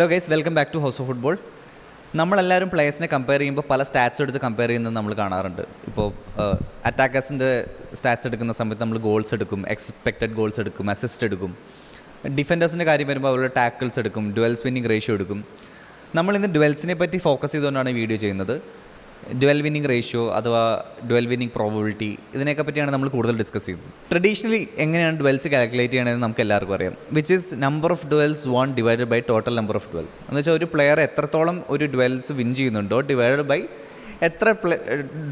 Hello guys welcome back to house of football നമ്മളെല്ലാവരും പ്ലേയേഴ്സിനെ compare ചെയ്യുമ്പോൾ പല സ്റ്റാറ്റ്സ് എടുത്ത് കമ്പയർ ചെയ്യുന്നത് നമ്മൾ കാണാറുണ്ട്. ഇപ്പോൾ അറ്റാക്കേഴ്സിന്റെ സ്റ്റാറ്റ്സ് എടുക്കുന്ന സമയത്ത് നമ്മൾ ഗോൾസ് എടുക്കും എക്സ്പെക്റ്റഡ് ഗോൾസ് എടുക്കും അസിസ്റ്റ് എടുക്കും. ഡിഫൻഡേഴ്സിന്റെ കാര്യം വരുമ്പോൾ അവരുടെ ടാക്കിൾസ് എടുക്കും ഡുവൽസ് വിന്നിങ് റേഷ്യോ എടുക്കും. നമ്മളിന്ന് ഡുവൽസിനെ പറ്റി ഫോക്കസ് ചെയ്തുകൊണ്ടാണ് വീഡിയോ ചെയ്യുന്നത്. ഡുവൽ വിന്നിങ് റേഷ്യോ അഥവാ ഡുവൽ വിന്നിങ് പ്രോബിലിറ്റി ഇതിനെയൊക്കെ പറ്റിയാണ് നമ്മൾ കൂടുതൽ ഡിസ്കസ് ചെയ്യുന്നത്. ട്രഡീഷണലി എങ്ങനെയാണ് ഡുവൽസ് കാൽക്കുലേറ്റ് ചെയ്യണമെന്ന് നമുക്ക് എല്ലാവർക്കും അറിയാം. Which is number of duels one divided by total number of duels എന്ന് വെച്ചാൽ ഒരു പ്ലെയർ എത്രത്തോളം ഒരു ഡുവൽസ് വിൻ ചെയ്യുന്നുണ്ടോ ഡിവൈഡഡ് ബൈ എത്ര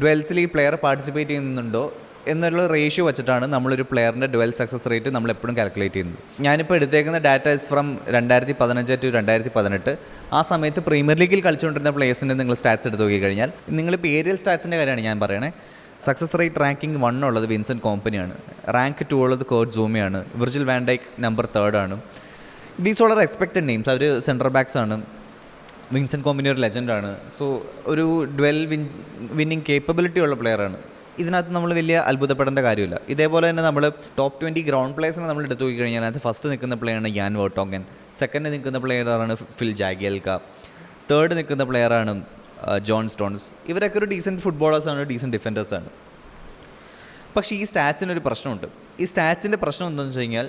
ഡുവൽസിൽ ഈ പ്ലെയർ പാർട്ടിസിപ്പേറ്റ് ചെയ്യുന്നുണ്ടോ എന്നുള്ള റേഷ്യോ വെച്ചിട്ടാണ് നമ്മളൊരു പ്ലെയറിന്റെ ഡുവൽ സക്സസ് റേറ്റ് നമ്മൾ എപ്പോഴും കാൽക്കുലേറ്റ് ചെയ്യുന്നത്. ഞാനിപ്പോൾ എടുത്തേക്കുന്ന ഡാറ്റ ഇസ് ഫ്രം രണ്ടായിരത്തി പതിനഞ്ച് ടു രണ്ടായിരത്തി പതിനെട്ട് ആ സമയത്ത് പ്രീമിയർ ലീഗിൽ കളിച്ചുകൊണ്ടിരുന്ന പ്ലേയേഴ്സിന്റെ നിങ്ങൾ സ്റ്റാറ്റ്സ് എടുത്ത് നോക്കിക്കഴിഞ്ഞാൽ നിങ്ങളിപ്പോൾ ഏരിയൽ സ്റ്റാറ്റ്സിന്റെ കാര്യമാണ് ഞാൻ പറയണേ. സക്സസ് റേറ്റ് റാങ്കിങ് വൺ ഉള്ളത് വിൻസെന്റ് കോമ്പനിയാണ് റാങ്ക് ടു ഉള്ളത് കോർട്ട് ജൂമിയാണ് Virgil van Dijk number തേർഡാണ് these all are expected names our central backs ആണ്. വിൻസെന്റ് കോമ്പിനി ഒരു ലെജൻഡാണ് സോ ഒരു ഡ്വെൽ വിൻ വിന്നിങ് കേപ്പബിലിറ്റി ഉള്ള പ്ലെയറാണ് ഇതിനകത്ത് നമ്മൾ വലിയ അത്ഭുതപ്പെടേണ്ട കാര്യമില്ല. ഇതേപോലെ തന്നെ നമ്മൾ ടോപ്പ് ട്വന്റി ഗ്രൗണ്ട് പ്ലേയേഴ്സിനെ നമ്മൾ എടുത്തു നോക്കിക്കഴിഞ്ഞാൽ അതിനകത്ത് ഫസ്റ്റ് നിൽക്കുന്ന പ്ലെയറാണ് യാൻ വോട്ടോങ്കൻ. സെക്കൻഡ് നിൽക്കുന്ന പ്ലെയറാണ് ഫിൽ ജാഗിയൽക്ക. തേർഡ് നിൽക്കുന്ന പ്ലെയറാണ് ജോൺ സ്റ്റോൺസ്. ഇവരൊക്കെ ഒരു ഡീസന്റ് ഫുട്ബോളേഴ്സാണ് ഡീസന്റ് ഡിഫൻഡേഴ്സാണ് പക്ഷേ ഈ സ്റ്റാറ്റ്സിനൊരു പ്രശ്നമുണ്ട്. ഈ സ്റ്റാറ്റ്സിന്റെ പ്രശ്നം എന്താണെന്ന് വെച്ച് കഴിഞ്ഞാൽ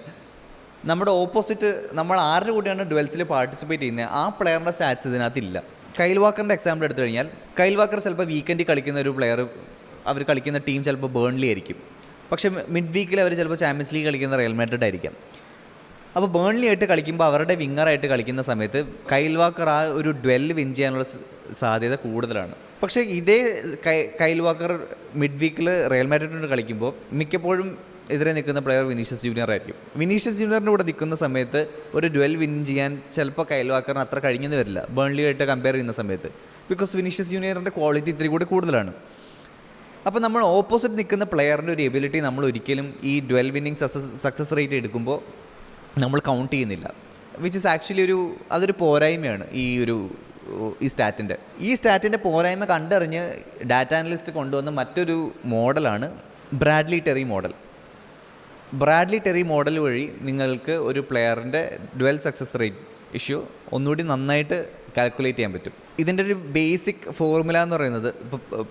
നമ്മുടെ ഓപ്പോസിറ്റ് നമ്മൾ ആരുടെ കൂടെയാണ് ഡുവൽസിൽ പാർട്ടിസിപ്പേറ്റ് ചെയ്യുന്നത് ആ പ്ലെയറിന്റെ സ്റ്റാറ്റ്സ് ഇതിനകത്തില്ല കൈൽ വാക്കറിന്റെ എക്സാമ്പിൾ എടുത്തു കഴിഞ്ഞാൽ കൈൽ വാക്കർ ചിലപ്പോൾ വീക്കെൻഡിൽ കളിക്കുന്ന ഒരു പ്ലെയർ അവർ കളിക്കുന്ന ടീം ചിലപ്പോൾ ബേൺലി ആയിരിക്കും. പക്ഷേ മിഡ് വീക്കിൽ അവർ ചിലപ്പോൾ ചാമ്പ്യൻസ് ലീഗ് കളിക്കുന്ന റയൽ മാഡ്രിഡ് ആയിരിക്കാം. അപ്പോൾ ബേൺലി ആയിട്ട് കളിക്കുമ്പോൾ അവരുടെ വിങ്ങറായിട്ട് കളിക്കുന്ന സമയത്ത് കൈൽ വാക്കർ ആ ഒരു ഡ്വെൽ വിൻ ചെയ്യാനുള്ള സാധ്യത കൂടുതലാണ്. പക്ഷേ ഇതേ കൈൽ വാക്കർ മിഡ് വീക്കിൽ റയൽ മാഡ്രിഡിനോട് കളിക്കുമ്പോൾ മിക്കപ്പോഴും എതിരെ നിൽക്കുന്ന പ്ലെയർ വിനീഷ്യസ് ജൂനിയർ ആയിരിക്കും. വിനീഷ്യസ് ജൂനിയറിന്റെ കൂടെ നിൽക്കുന്ന സമയത്ത് ഒരു ഡ്വെൽ വിൻ ചെയ്യാൻ ചിലപ്പോൾ കൈൽ വാക്കറിന് അത്ര കഴിഞ്ഞെന്ന് വരില്ല. ബേൺലി ആയിട്ട് കമ്പയർ ചെയ്യുന്ന സമയത്ത്. ബിക്കോസ് വിനീഷ്യസ് ജൂനിയറിന്റെ ക്വാളിറ്റി ഇത്തിരി കൂടി കൂടുതലാണ്. അപ്പോൾ നമ്മൾ ഓപ്പോസിറ്റ് നിൽക്കുന്ന പ്ലെയറിന്റെ ഒരു എബിലിറ്റി നമ്മൾ ഒരിക്കലും ഈ twelve winning success success rate എടുക്കുമ്പോൾ നമ്മൾ കൗണ്ട് ചെയ്യുന്നില്ല. വിച്ച് ഇസ് ആക്ച്വലി ഒരു അതൊരു പോരായ്മയാണ് ഈ ഒരു ഈ സ്റ്റാറ്റിന്റെ ഈ സ്റ്റാറ്റിന്റെ പോരായ്മ കണ്ടറിഞ്ഞ് ഡാറ്റ അനലിസ്റ്റ് കൊണ്ടുവന്ന മറ്റൊരു മോഡലാണ് Bradley Terry model Bradley Terry model വഴി നിങ്ങൾക്ക് ഒരു പ്ലെയറിന്റെ ഡുവൽ സക്സസ് റേറ്റ് ഇഷ്യൂ ഒന്നുകൂടി നന്നായിട്ട് കാൽക്കുലേറ്റ് ചെയ്യാൻ പറ്റും. ഇതിന്റെ ഒരു ബേസിക് ഫോർമുല എന്ന് പറയുന്നത് ഇപ്പോൾ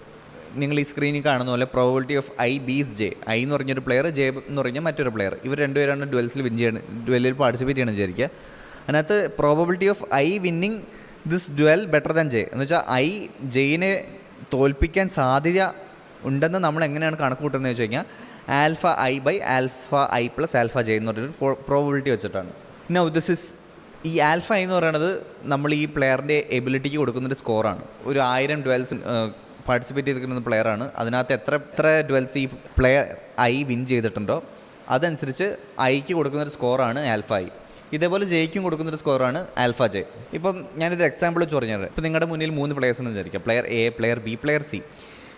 നിങ്ങൾ ഈ സ്ക്രീനിൽ കാണുന്ന പോലെ probability of i beats j i എന്ന് പറഞ്ഞൊരു പ്ലെയർ ജെ എന്ന് പറഞ്ഞ മറ്റൊരു പ്ലെയർ ഇവർ രണ്ടുപേരാണ് ഡുവൽസിൽ വിൻ ചെയ്യണം ഡ്വലിൽ പാർട്ടിസിപ്പേറ്റ് ചെയ്യണം വിചാരിക്കുക. അതിനകത്ത് probability of i winning this duel better than j എന്ന് വെച്ചാൽ ഐ ജെയിനെ തോൽപ്പിക്കാൻ സാധ്യത ഉണ്ടെന്ന് നമ്മൾ എങ്ങനെയാണ് കണക്ക് കൂട്ടുന്നത് വെച്ച് കഴിഞ്ഞാൽ alpha i by alpha i plus alpha j എന്ന് പറഞ്ഞൊരു പ്രോബിലിറ്റി വെച്ചിട്ടാണ്. നൗ ദിസ് ഇസ് ഈ ആൽഫ എന്ന് പറയുന്നത് നമ്മൾ ഈ പ്ലെയറിന്റെ എബിലിറ്റിക്ക് കൊടുക്കുന്നൊരു സ്കോറാണ് ഒരു ആയിരം ഡുവൽസ് പാർട്ടിസിപ്പേറ്റ് ചെയ്തിരിക്കുന്ന പ്ലെയറാണ് അതിനകത്ത് എത്ര എത്ര ഡുവൽസ് ഈ പ്ലെയർ ഐ വിൻ ചെയ്തിട്ടുണ്ടോ അതനുസരിച്ച് ഐക്ക് കൊടുക്കുന്നൊരു സ്കോറാണ് ആൽഫ ഐ ഇതേപോലെ ജെയ്ക്കും കൊടുക്കുന്നൊരു സ്കോറാണ് ആൽഫ ജെ ഇപ്പം ഞാനിതൊരു എക്സാമ്പിൾ വെച്ച് പറഞ്ഞത് ഇപ്പം നിങ്ങളുടെ മുന്നിൽ മൂന്ന് പ്ലെയേഴ്സ് എന്ന് വിചാരിക്കുക player A player B player C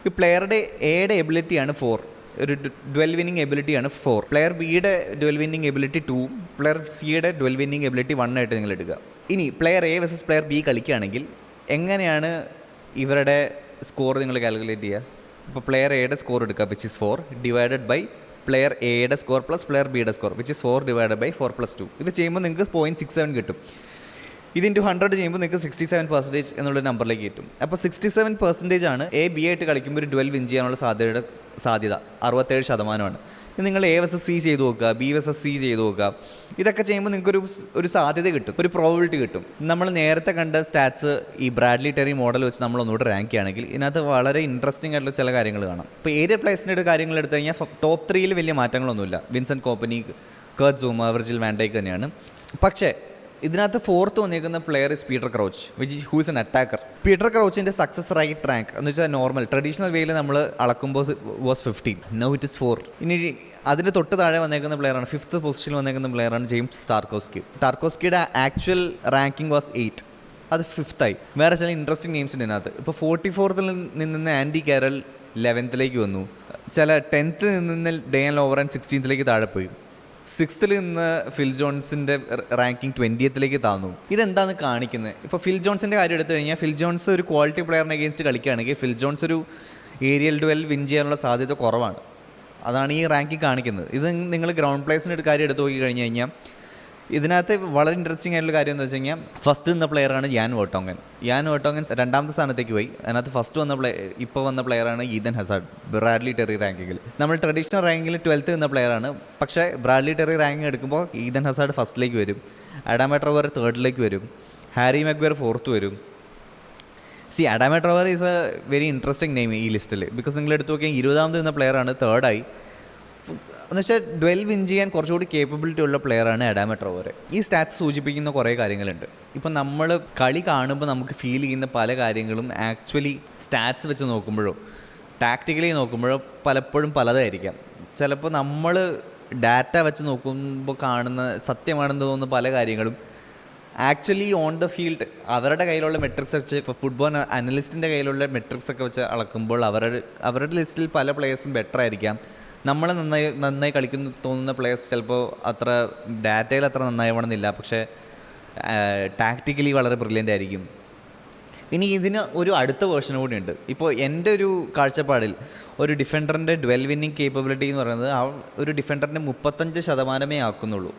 ഈ പ്ലെയറുടെ എയുടെ എബിലിറ്റിയാണ് ഫോർ ഒരു ഡ്വൽ വിന്നിങ് എബിലിറ്റിയാണ് ഫോർ പ്ലെയർ ബിയുടെ duel winning ability two player സിയുടെ ഡ്വൽ വിന്നിങ് എബിലിറ്റി വൺ ആയിട്ട് നിങ്ങൾ എടുക്കുക. ഇനി player A versus player B കളിക്കുകയാണെങ്കിൽ എങ്ങനെയാണ് ഇവരുടെ സ്കോർ നിങ്ങൾ കാൽക്കുലേറ്റ് ചെയ്യുക ഇപ്പോൾ പ്ലെയർ എയുടെ സ്കോർ എടുക്കുക which is four divided by player എയുടെ സ്കോർ പ്ലസ് പ്ലെയർ ബിയുടെ score which is four divided by four plus two ഇത് ചെയ്യുമ്പോൾ നിങ്ങൾക്ക് പോയിന്റ് സിക്സ് സെവൻ കിട്ടും. ഇത് ഇന്റു ഹൺഡ്രഡ് ചെയ്യുമ്പോൾ നിങ്ങൾക്ക് സിക്സ്റ്റി സെവൻ പെർസെന്റേജ് എന്നുള്ള നമ്പറിലേക്ക് കിട്ടും. അപ്പോൾ സിക്സ്റ്റി സെവൻ പെർസെന്റേജ് ആണ് എ ബി ആയിട്ട് കളിക്കുമ്പോൾ ഒരു ട്വൽവ് വിൻ ചെയ്യാനുള്ള സാധ്യതയുടെ സാധ്യത. അറുപത്തേഴ് ശതമാനമാണ്. നിങ്ങൾ എ വെസസ് സി ചെയ്ത് നോക്കുക ബി വെസസ് സി ചെയ്ത് നോക്കുക. ഇതൊക്കെ ചെയ്യുമ്പോൾ നിങ്ങൾക്കൊരു ഒരു സാധ്യത കിട്ടും ഒരു പ്രോബിലിറ്റി കിട്ടും. നമ്മൾ നേരത്തെ കണ്ട സ്റ്റാറ്റ്സ് ഈ ബ്രാഡ്ലി ടെറി മോഡൽ വെച്ച് നമ്മൾ ഒന്നുകൂടെ റാങ്ക് ചെയ്യുകയാണെങ്കിൽ ഇതിനകത്ത് വളരെ ഇൻട്രസ്റ്റിംഗ് ആയിട്ടുള്ള ചില കാര്യങ്ങൾ കാണാം. ഇപ്പോൾ ഏരിയ പ്ലേസിന്റെ കാര്യങ്ങൾ എടുത്തു കഴിഞ്ഞാൽ ടോപ്പ് ത്രീയിൽ വലിയ മാറ്റങ്ങളൊന്നുമില്ല. Vincent Kompany Kurt Zouma Virgil van Dijk തന്നെയാണ്. പക്ഷേ ഇതിനകത്ത് ഫോർത്ത് വന്നിരിക്കുന്ന player is Peter Crouch which is is an attacker Peter ക്രൗച്ചിന്റെ success rate rank എന്ന് വെച്ചാൽ നോർമൽ ട്രഡീഷണൽ വേയിൽ നമ്മൾ അളക്കുമ്പോൾ was fifteen no it is four ഇനി അതിന്റെ തൊട്ട് താഴെ വന്നേക്കുന്ന പ്ലെയറാണ് ഫിഫ്ത്ത് പൊസിഷനിൽ വന്നേക്കുന്ന പ്ലെയറാണ് ജെയിംസ് ടാർക്കോസ്കി ടാർക്കോസ്കിയുടെ ആക്ച്വൽ റാങ്കിങ് വാസ് എയ്റ്റ് അത് ഫിഫ്ത്തായി വേറെ ചില ഇൻട്രസ്റ്റിംഗ് നെയിംസിന്റെ അതിനകത്ത് ഇപ്പോൾ ഫോർട്ടി ഫോർത്തിൽ നിന്ന് ആന്റി കാരൽ ലെവൻത്തിലേക്ക് വന്നു. ചില ടെൻത്ത് നിന്ന് ഡേൻ ലോവർ ആൻഡ് സിക്സ്റ്റീൻത്തിലേക്ക് താഴെ പോയി. സിക്സ്ത്തിൽ നിന്ന് ഫിൽ ജോൺസിന്റെ റാങ്കിങ് ട്വന്റിയത്തിലേക്ക് താന്നു. ഇതെന്താണ് കാണിക്കുന്നത്? ഇപ്പോൾ ഫിൽ ജോൺസിന്റെ കാര്യം എടുത്തു കഴിഞ്ഞാൽ ഫിൽ ജോൺസ് ഒരു ക്വാളിറ്റി പ്ലെയറിനെ അഗേൻസ്റ്റ് കളിക്കുകയാണെങ്കിൽ ഫിൽ ജോൺസ് ഒരു ഏരിയൽ ഡുവൽ വിൻ ചെയ്യാനുള്ള സാധ്യത കുറവാണ്. അതാണ് ഈ റാങ്കിങ് കാണിക്കുന്നത്. ഇത് നിങ്ങൾ ഗ്രൗണ്ട് പ്ലേസിന്റെ ഒരു കാര്യം എടുത്തു നോക്കി കഴിഞ്ഞ് കഴിഞ്ഞാൽ ഇതിനകത്ത് വളരെ ഇൻട്രസ്റ്റിംഗ് ആയിട്ടുള്ള കാര്യം എന്ന് വെച്ച് കഴിഞ്ഞാൽ ഫസ്റ്റ് വന്ന പ്ലെയറാണ് യാൻ വോട്ടോങ്ങൻ യാൻ വോട്ടോങ്ങൻ രണ്ടാമത്തെ സ്ഥാനത്തേക്ക് പോയി. അതിനകത്ത് ഫസ്റ്റ് വന്ന പ്ലേ ഇപ്പോൾ വന്ന പ്ലെയറാണ് ഈതൻ ഹസാഡ് ബ്രാഡ്ലി ടെറി റാങ്കിങ്ങിൽ നമ്മൾ ട്രഡീഷണൽ റാങ്കിങ്ങിൽ ട്വൽത്ത് വന്ന പ്ലെയറാണ് പക്ഷേ ബ്രാഡ്ലി ടെറി റാങ്കിങ് എടുക്കുമ്പോൾ ഈതൻ ഹസാഡ് ഫസ്റ്റിലേക്ക് വരും. അഡാമെട്രോവർ ട്രവർ തേർഡിലേക്ക് വരും. ഹാരി മക്വയർ ഫോർത്ത് വരും. See Adama Traore Traore is a very interesting name ഈ ലിസ്റ്റിൽ ബിക്കോസ് നിങ്ങൾ എടുത്തു നോക്കിയാൽ ഇരുപതാമത് നിന്ന പ്ലെയറാണ് തേർഡായി എന്ന് വെച്ചാൽ ഡ്വെൽ വിൻ ചെയ്യാൻ കുറച്ചുകൂടി കേപ്പബിലിറ്റി ഉള്ള പ്ലെയറാണ് അഡാമ ട്രവർ ഈ സ്റ്റാറ്റ്സ് സൂചിപ്പിക്കുന്ന കുറേ കാര്യങ്ങളുണ്ട്. ഇപ്പം നമ്മൾ കളി കാണുമ്പോൾ നമുക്ക് ഫീൽ ചെയ്യുന്ന പല കാര്യങ്ങളും ആക്ച്വലി സ്റ്റാറ്റ്സ് വെച്ച് നോക്കുമ്പോഴോ ടാക്റ്റിക്കലി നോക്കുമ്പോഴോ പലപ്പോഴും പലതായിരിക്കാം. ചിലപ്പോൾ നമ്മൾ ഡാറ്റ വെച്ച് നോക്കുമ്പോൾ കാണുന്ന സത്യമാണെന്ന് തോന്നുന്ന പല കാര്യങ്ങളും ആക്ച്വലി ഓൺ ദ ഫീൽഡ് അവരുടെ കയ്യിലുള്ള മെട്രിക്സ് വെച്ച് ഇപ്പോൾ ഫുട്ബോൾ അനലിസ്റ്റിന്റെ കയ്യിലുള്ള മെട്രിക്സ് ഒക്കെ വെച്ച് അളക്കുമ്പോൾ അവരുടെ അവരുടെ ലിസ്റ്റിൽ പല പ്ലേയേഴ്സും ബെറ്റർ ആയിരിക്കാം. നമ്മൾ നന്നായി നന്നായി കളിക്കുന്ന തോന്നുന്ന പ്ലേയേഴ്സ് ചിലപ്പോൾ അത്ര ഡാറ്റയിൽ അത്ര നന്നാവണമെന്നില്ല പക്ഷേ ടാക്റ്റിക്കലി വളരെ ബ്രില്യന്റ് ആയിരിക്കും. ഇനി ഇതിന് ഒരു അടുത്ത വേർഷൻ കൂടി ഉണ്ട് ഇപ്പോൾ എന്റെ ഒരു കാഴ്ചപ്പാടിൽ ഒരു ഡിഫൻഡറിന്റെ ഡ്വെൽ വിന്നിങ് കേപ്പബിലിറ്റി എന്ന് പറയുന്നത് ആ ഒരു ഡിഫൻഡറിന്റെ മുപ്പത്തഞ്ച് ശതമാനമേ ആക്കുന്നുള്ളൂ.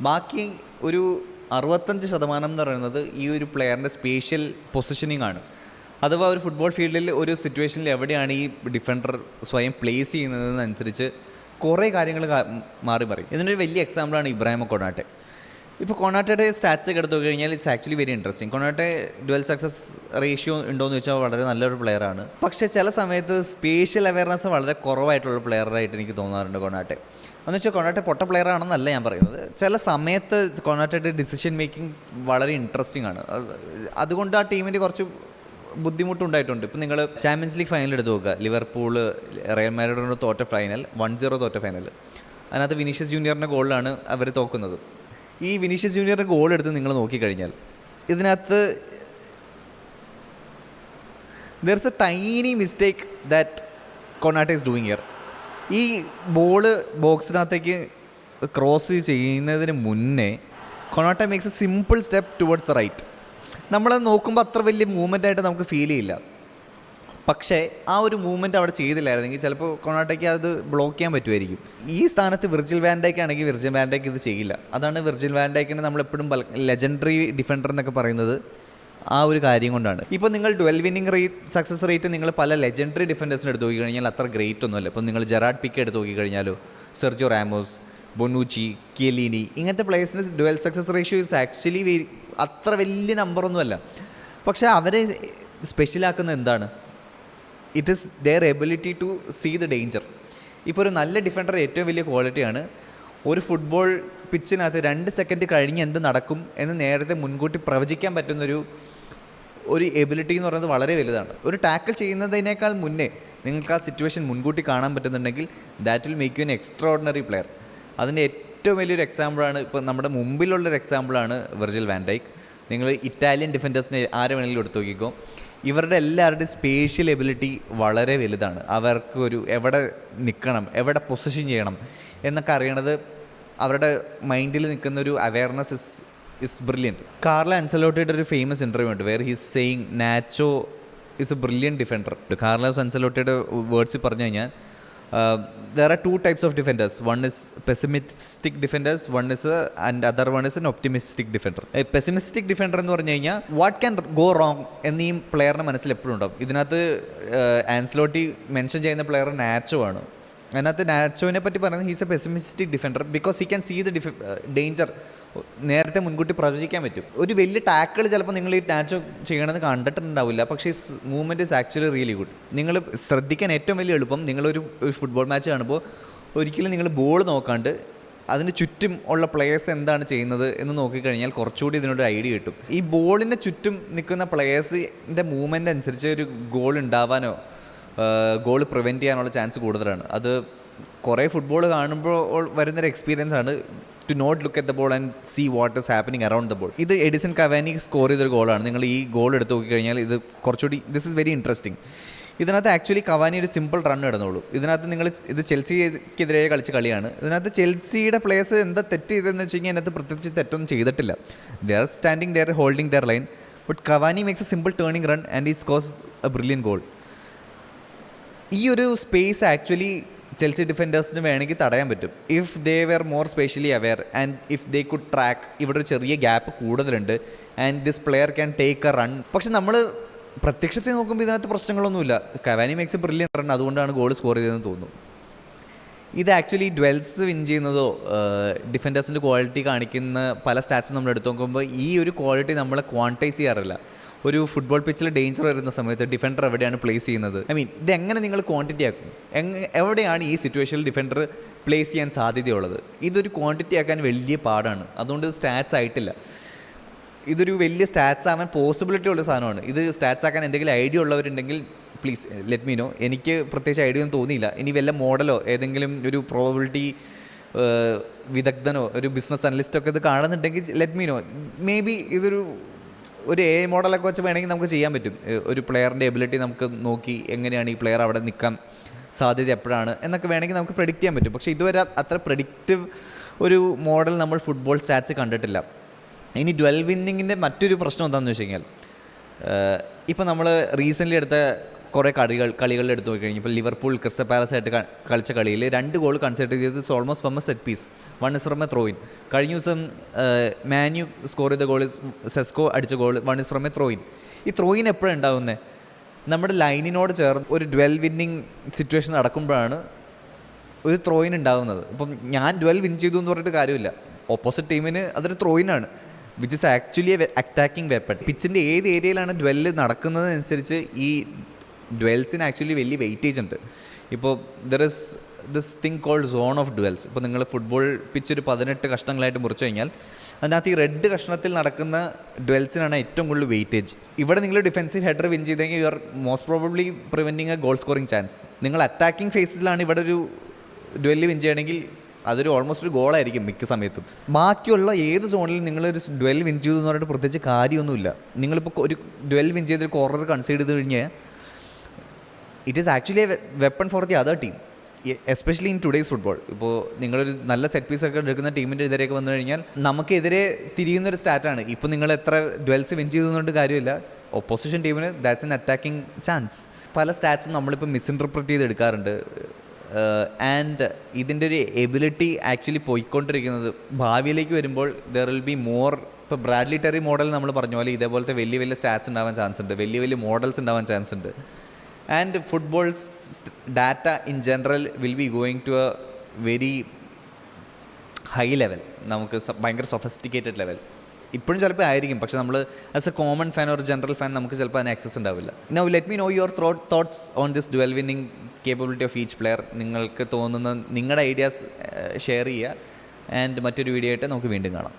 ബാക്കി ഒരു അറുപത്തഞ്ച് ശതമാനം എന്ന് പറയുന്നത് ഈ ഒരു പ്ലെയറിന്റെ സ്പേഷ്യൽ പൊസിഷനിങ് ആണ്. അഥവാ ഒരു ഫുട്ബോൾ ഫീൽഡിൽ ഒരു സിറ്റുവേഷനിൽ എവിടെയാണ് ഈ ഡിഫൻഡർ സ്വയം പ്ലേസ് ചെയ്യുന്നതെന്നനുസരിച്ച് കുറേ കാര്യങ്ങൾ മാറി പറയും. ഇതിനൊരു വലിയ എക്സാമ്പിളാണ് ഇബ്രാഹിം കൊണാട്ടെ. ഇപ്പോൾ കൊണാട്ടയുടെ സ്റ്റാറ്റ്സ് ഒക്കെ എടുത്തു കഴിഞ്ഞാൽ it's actually very interesting Konate duel success ratio ഉണ്ടോയെന്ന് ചോദിച്ചാൽ വളരെ നല്ലൊരു പ്ലെയറാണ് പക്ഷേ ചില സമയത്ത് സ്പേഷ്യൽ അവയർനെസ് വളരെ കുറവായിട്ടുള്ള പ്ലെയറായിട്ട് എനിക്ക് തോന്നാറുണ്ട് കൊണാട്ടെ. എന്ന് വെച്ചാൽ കൊണാട്ടെ പൊട്ട പ്ലെയർ ആണെന്നല്ല ഞാൻ പറയുന്നത്. ചില സമയത്ത് കൊണാട്ടയുടെ ഡിസിഷൻ മേക്കിംഗ് വളരെ ഇൻട്രസ്റ്റിംഗ് ആണ്. അതുകൊണ്ട് ആ ടീമിന്റെ കുറച്ച് ബുദ്ധിമുട്ടുണ്ടായിട്ടുണ്ട്. ഇപ്പം നിങ്ങൾ ചാമ്പ്യൻസ് ലീഗ് ഫൈനൽ എടുത്ത് നോക്കുക. ലിവർപൂൾ റയൽ മാഡ്രിഡിനോട് തോറ്റ ഫൈനൽ വൺ സീറോ തോറ്റ ഫൈനൽ അതിനകത്ത് വിനീഷ്യസ് ജൂനിയറിന്റെ ഗോളിലാണ് അവർ തോക്കുന്നത്. ഈ വിനീഷ്യസ് ജൂനിയറിന്റെ ഗോൾ എടുത്ത് നിങ്ങൾ നോക്കിക്കഴിഞ്ഞാൽ ഇതിനകത്ത് there is a tiny mistake that Konate is doing here ഈ ബോൾ ബോക്സിനകത്തേക്ക് ക്രോസ് ചെയ്യുന്നതിന് മുന്നേ Konate makes a simple step towards the right നമ്മളത് നോക്കുമ്പോൾ അത്ര വലിയ മൂവ്മെന്റ് ആയിട്ട് നമുക്ക് ഫീൽ ചെയ്യില്ല. പക്ഷേ ആ ഒരു മൂവ്മെന്റ് അവിടെ ചെയ്തില്ലായിരുന്നെങ്കിൽ ചിലപ്പോൾ കൊണാട്ടയ്ക്ക് അത് ബ്ലോക്ക് ചെയ്യാൻ പറ്റുമായിരിക്കും. ഈ സ്ഥാനത്ത് വിർജിൽ വാൻഡേക്ക് ആണെങ്കിൽ വിർജിൽ വാൻഡേക്ക് ഇത് ചെയ്യില്ല. അതാണ് വിർജിൽ വാൻഡേക്കിന് നമ്മളെപ്പോഴും ലെജൻഡറി ഡിഫൻഡർ എന്നൊക്കെ പറയുന്നത് ആ ഒരു കാര്യം കൊണ്ടാണ്. ഇപ്പോൾ നിങ്ങൾ twelve winning rate success rate നിങ്ങൾ പല ലെജൻഡറി ഡിഫൻഡേഴ്സിന് എടുത്ത് നോക്കിക്കഴിഞ്ഞാൽ അത്ര ഗ്രേറ്റ് ഒന്നുമല്ല ഇപ്പോൾ നിങ്ങൾ ജെറാഡ് പിക്ക് എടുത്ത് നോക്കിക്കഴിഞ്ഞാലോ സെർജോ റാമോസ് ബൊനൂച്ചി കിയലീനി ഇങ്ങനത്തെ പ്ലേയേഴ്സിന് duel success ratio is actually അത്ര വലിയ നമ്പറൊന്നുമല്ല. പക്ഷേ അവരെ സ്പെഷ്യലാക്കുന്ന എന്താണ്? It is their ability to see the danger ഇപ്പോൾ ഒരു നല്ല ഡിഫൻഡർ ഏറ്റവും വലിയ ക്വാളിറ്റിയാണ് ഒരു ഫുട്ബോൾ പിച്ചിനകത്ത് രണ്ട് സെക്കൻഡ് കഴിഞ്ഞ് എന്ത് നടക്കും എന്ന് നേരത്തെ മുൻകൂട്ടി പ്രവചിക്കാൻ പറ്റുന്നൊരു ഒരു എബിലിറ്റി എന്ന് പറയുന്നത് വളരെ വലുതാണ്. ഒരു ടാക്കിൾ ചെയ്യുന്നതിനേക്കാൾ മുന്നേ നിങ്ങൾക്ക് ആ സിറ്റുവേഷൻ മുൻകൂട്ടി കാണാൻ പറ്റുന്നുണ്ടെങ്കിൽ that will make you an extraordinary player അതിന്റെ ഏറ്റവും വലിയൊരു എക്സാമ്പിളാണ് ഇപ്പോൾ നമ്മുടെ മുമ്പിലുള്ളൊരു എക്സാമ്പിളാണ് വെർജിൽ വാൻഡൈക്ക് നിങ്ങൾ ഇറ്റാലിയൻ ഡിഫൻഡേഴ്സിനെ ആരെ വേണമെങ്കിലും എടുത്തു നോക്കിക്കോ. ഇവരുടെ എല്ലാവരുടെയും സ്പേഷ്യൽ എബിലിറ്റി വളരെ വലുതാണ്. അവർക്ക് ഒരു എവിടെ നിൽക്കണം എവിടെ പൊസിഷൻ ചെയ്യണം എന്നൊക്കെ അറിയണത് അവരുടെ മൈൻഡിൽ നിൽക്കുന്ന ഒരു awareness is is brilliant Carlo അൻസലോട്ടിയുടെ ഒരു ഫേമസ് ഇന്റർവ്യൂ ഉണ്ട് where he's saying Nacho is a brilliant defender Carlos അൻസലോട്ടിയുടെ വേർഡ്സിൽ പറഞ്ഞു കഴിഞ്ഞാൽ there are two types of defenders one is pessimistic defenders one is and other one is an optimistic defender pessimistic defender എന്ന് പറഞ്ഞു കഴിഞ്ഞാൽ what can go wrong എന്നീ പ്ലെയറിന് മനസ്സിൽ എപ്പോഴും ഉണ്ടാവും. ഇതിനകത്ത് ആൻസലോട്ടി മെൻഷൻ ചെയ്യുന്ന പ്ലെയർ നാച്ചോ ആണ്. അതിനകത്ത് നാച്ചോനെ പറ്റി പറയുന്നത് he's a pessimistic defender because he can see the ഡിഫ danger നേരത്തെ മുൻകൂട്ടി പ്രവചിക്കാൻ പറ്റും. ഒരു വലിയ ടാക്കിൾ ചിലപ്പോൾ നിങ്ങൾ ഈ നാച്ചോ ചെയ്യണമെന്ന് കണ്ടിട്ടുണ്ടാവില്ല. പക്ഷേ movement is actually really good നിങ്ങൾ ശ്രദ്ധിക്കാൻ ഏറ്റവും വലിയ എളുപ്പം നിങ്ങളൊരു ഒരു ഫുട്ബോൾ മാച്ച് കാണുമ്പോൾ ഒരിക്കലും നിങ്ങൾ ബോൾ നോക്കാണ്ട് അതിന് ചുറ്റും ഉള്ള പ്ലെയേഴ്സ് എന്താണ് ചെയ്യുന്നത് എന്ന് നോക്കിക്കഴിഞ്ഞാൽ കുറച്ചുകൂടി ഇതിനൊരു ഐഡിയ കിട്ടും. ഈ ബോളിന് ചുറ്റും നിൽക്കുന്ന പ്ലെയേഴ്സിന്റെ മൂവ്മെന്റ് അനുസരിച്ച് ഒരു ഗോൾ ഉണ്ടാവാനോ ഗോൾ പ്രിവെന്റ് ചെയ്യാനുള്ള ചാൻസ് കൂടുതലാണ്. അത് കുറേ ഫുട്ബോൾ കാണുമ്പോൾ വരുന്നൊരു എക്സ്പീരിയൻസ് ആണ്. To not look at the ball and see what is happening around the ball ഇത് എഡിസൺ കവാനി സ്കോർ ചെയ്തൊരു ഗോളാണ്. നിങ്ങൾ ഈ ഗോൾ എടുത്ത് നോക്കിക്കഴിഞ്ഞാൽ ഇത് കുറച്ചുകൂടി ദിസ് ഇസ് വെരി ഇൻട്രസ്റ്റിംഗ് ഇതിനകത്ത് ആക്ച്വലി കവാനി ഒരു സിമ്പിൾ റൺ ഇടുന്നുള്ളൂ. ഇതിനകത്ത് നിങ്ങൾ ഇത് ചെൽസിക്കെതിരെ കളിച്ച കളിയാണ്. ഇതിനകത്ത് ചെൽസിയുടെ പ്ലേസ് എന്താ തെറ്റ് ചെയ്തതെന്ന് വെച്ച് കഴിഞ്ഞാൽ അതിനകത്ത് പ്രത്യേകിച്ച് തെറ്റൊന്നും ചെയ്തിട്ടില്ല. They are standing they are holding their line but Cavani makes a simple turning run and he scores a brilliant goal ഈ ഒരു സ്പേസ് ആക്ച്വലി ചെൽസി ഡിഫൻഡേഴ്സിന് വേണമെങ്കിൽ തടയാൻ പറ്റും. If they were more specially aware and if they could track ഇവിടെ ഒരു ചെറിയ gap കൂടുതലുണ്ട് and this player can take a run പക്ഷെ നമ്മൾ പ്രത്യക്ഷത്തിൽ നോക്കുമ്പോൾ ഇതിനകത്ത് പ്രശ്നങ്ങളൊന്നുമില്ല. കവാനി മേക്സ് ബ്രില്യൻ റൺ അതുകൊണ്ടാണ് ഗോൾ സ്കോർ ചെയ്തതെന്ന് തോന്നുന്നു. ഇത് ആക്ച്വലി ഡ്വെൽസ് വിൻ ചെയ്യുന്നതോ ഡിഫൻഡേഴ്സിന്റെ ക്വാളിറ്റി കാണിക്കുന്ന പല സ്റ്റാറ്റ്സും നമ്മൾ എടുത്തു നോക്കുമ്പോൾ ഈ ഒരു ക്വാളിറ്റി നമ്മളെ ക്വാണ്ടൈസ് ചെയ്യാറില്ല. ഒരു ഫുട്ബോൾ പിച്ചിൽ ഡേഞ്ചർ വരുന്ന സമയത്ത് ഡിഫൻഡർ എവിടെയാണ് പ്ലേസ് ചെയ്യുന്നത്? ഐ മീൻ ഇത് എങ്ങനെ നിങ്ങൾ ക്വാണ്ടിറ്റി ആക്കും? എവിടെയാണ് ഈ സിറ്റുവേഷനിൽ ഡിഫൻഡർ പ്ലേസ് ചെയ്യാൻ സാധ്യതയുള്ളത്? ഇതൊരു ക്വാണ്ടിറ്റി ആക്കാൻ വലിയ പാടാണ്. അതുകൊണ്ട് സ്റ്റാറ്റ്സ് ആയിട്ടില്ല. ഇതൊരു വലിയ സ്റ്റാറ്റ്സ് ആവാൻ പോസിബിലിറ്റി ഉള്ള സാധനമാണ്. ഇത് സ്റ്റാറ്റ്സ് ആക്കാൻ എന്തെങ്കിലും ഐഡിയ ഉള്ളവരുണ്ടെങ്കിൽ പ്ലീസ് ലെറ്റ് മീ നോ എനിക്ക് പ്രത്യേകിച്ച് ഐഡിയ ഒന്നും തോന്നിയില്ല. ഇനി വല്ല മോഡലോ ഏതെങ്കിലും ഒരു പ്രോബിലിറ്റി വിദഗ്ധനോ ഒരു ബിസിനസ് അനലിസ്റ്റോ ഒക്കെ ഇത് കാണുന്നുണ്ടെങ്കിൽ let me know maybe ഇതൊരു ഒരു എ മോഡലൊക്കെ വെച്ച് വേണമെങ്കിൽ നമുക്ക് ചെയ്യാൻ പറ്റും. ഒരു പ്ലെയറിന്റെ എബിലിറ്റി നമുക്ക് നോക്കി എങ്ങനെയാണ് ഈ പ്ലെയർ അവിടെ നിൽക്കാൻ സാധ്യത എപ്പോഴാണ് എന്നൊക്കെ വേണമെങ്കിൽ നമുക്ക് പ്രെഡിക്റ്റ് ചെയ്യാൻ പറ്റും. പക്ഷേ ഇതുവരെ അത്ര പ്രഡിക്റ്റീവ് ഒരു മോഡൽ നമ്മൾ ഫുട്ബോൾ സ്റ്റാറ്റ്സ് കണ്ടിട്ടില്ല. ഇനി ട്വൽവ് ഇന്നിങ്ങിന്റെ മറ്റൊരു പ്രശ്നം എന്താണെന്ന് വെച്ച് കഴിഞ്ഞാൽ ഇപ്പോൾ നമ്മൾ റീസെന്റ്ലി എടുത്ത കുറേ കളികൾ കളികളിൽ എടുത്തു നോക്കി കഴിഞ്ഞപ്പോൾ ലിവർപൂൾ ക്രിസ്റ്റൽ പാലസ് ആയിട്ട് കളിച്ച കളിയിൽ രണ്ട് ഗോൾ കൺസിഡർ ചെയ്തത് almost from a set piece one is from a throw in കഴിഞ്ഞ ദിവസം മാന്യു സ്കോർ ചെയ്ത ഗോൾ സെസ്കോ അടിച്ച goal one is from a throw in ഈ ത്രോ ഇൻ എപ്പോഴാണ് ഉണ്ടാകുന്നത് നമ്മുടെ ലൈനിനോട് ചേർന്ന് ഒരു ഡ്വെൽ വിന്നിങ് സിറ്റുവേഷൻ നടക്കുമ്പോഴാണ് ഒരു ത്രോ ഇൻ ഉണ്ടാകുന്നത് ഇപ്പം ഞാൻ ഡ്വെൽ വിൻ ചെയ്തു എന്ന് പറഞ്ഞിട്ട് കാര്യമില്ല. ഓപ്പോസിറ്റ് ടീമിന് അതൊരു throw in ത്രോയിനാണ് which is actually attacking weapon പിച്ചിന്റെ ഏത് ഏരിയയിലാണ് ഡ്വെല്ല് നടക്കുന്നതനുസരിച്ച് ഈ ഡ്വെൽസിന് ആക്ച്വലി വലിയ വെയിറ്റേജ് ഉണ്ട്. ഇപ്പോൾ there is this thing called zone of duels ഇപ്പോൾ നിങ്ങൾ ഫുട്ബോൾ പിച്ച് ഒരു പതിനെട്ട് കഷ്ണങ്ങളായിട്ട് മുറിച്ചു കഴിഞ്ഞാൽ അതിനകത്ത് ഈ റെഡ് കഷ്ണത്തിൽ നടക്കുന്ന ഡ്വെൽസിനാണ് ഏറ്റവും കൂടുതൽ വെയിറ്റേജ് ഇവിടെ നിങ്ങൾ ഡിഫൻസീവ് ഹെഡർ വിൻ ചെയ്തെങ്കിൽ you are most probably preventing a goal scoring chance നിങ്ങൾ അറ്റാക്കിംഗ് ഫേസിലാണ് ഇവിടെ ഒരു ഡ്വെല്ല് വിൻ ചെയ്യണമെങ്കിൽ അതൊരു ഓൾമോസ്റ്റ് ഒരു ഗോളായിരിക്കും മിക്ക സമയത്തും. ബാക്കിയുള്ള ഏത് സോണിലും നിങ്ങളൊരു ഡ്വെൽ വിൻ ചെയ്തു എന്ന് പറഞ്ഞിട്ട് പ്രത്യേകിച്ച് കാര്യമൊന്നുമില്ല. നിങ്ങളിപ്പോൾ ഒരു ഡ്വെൽ വിൻ ചെയ്തൊരു കോർണർ കൺസിഡർ ചെയ്ത് കഴിഞ്ഞാൽ it is actually a weapon for the other team especially in today's football ഇപ്പോൾ നിങ്ങളൊരു നല്ല സെറ്റ് പീസ് ഒക്കെ എടുക്കുന്ന ടീമിന്റെ എതിരെയൊക്കെ വന്നു കഴിഞ്ഞാൽ നമുക്കെതിരെ തിരിയുന്ന ഒരു സ്റ്റാറ്റാണ് ഇപ്പോൾ നിങ്ങൾ എത്ര ഡ്വെൽസ് വിൻ ചെയ്തുകൊണ്ട് കാര്യമില്ല. ഓപ്പോസിഷൻ ടീമിന് ദാറ്റ്സ് എൻ അറ്റാക്കിംഗ് ചാൻസ് പല സ്റ്റാറ്റ്സും നമ്മളിപ്പോൾ മിസ്ഇന്റർപ്രറ്റ് ചെയ്ത് എടുക്കാറുണ്ട് ആൻഡ് ഇതിന്റെ ഒരു എബിലിറ്റി ആക്ച്വലി പോയിക്കൊണ്ടിരിക്കുന്നത് ഭാവിയിലേക്ക് വരുമ്പോൾ ദർ വിൽ ബി മോർ ഇപ്പോൾ ബ്രാഡ്ലി ടെറി മോഡൽ നമ്മൾ പറഞ്ഞ പോലെ ഇതേപോലത്തെ വലിയ വലിയ സ്റ്റാറ്റ്സ് ഉണ്ടാവാൻ ചാൻസ് ഉണ്ട്. വലിയ വലിയ മോഡൽസ് ഉണ്ടാവാൻ ചാൻസ് ഉണ്ട്. And football data in general will be going to a very high level നമുക്ക് ഭയങ്കര സൊഫസ്റ്റിക്കേറ്റഡ് ലെവൽ ഇപ്പോഴും ചിലപ്പോൾ ആയിരിക്കും. പക്ഷെ നമ്മൾ ആസ് എ കോമൺ ഫാൻ ഒരു ജനറൽ ഫാൻ നമുക്ക് ചിലപ്പോൾ അതിന് ആക്സസ് ഉണ്ടാവില്ല. Now let me know your throw thoughts on this duel winning capability of each player നിങ്ങൾക്ക് തോന്നുന്ന നിങ്ങളുടെ ഐഡിയാസ് ഷെയർ ചെയ്യുക. ആൻഡ് മറ്റൊരു വീഡിയോ ആയിട്ട് നമുക്ക് വീണ്ടും കാണാം.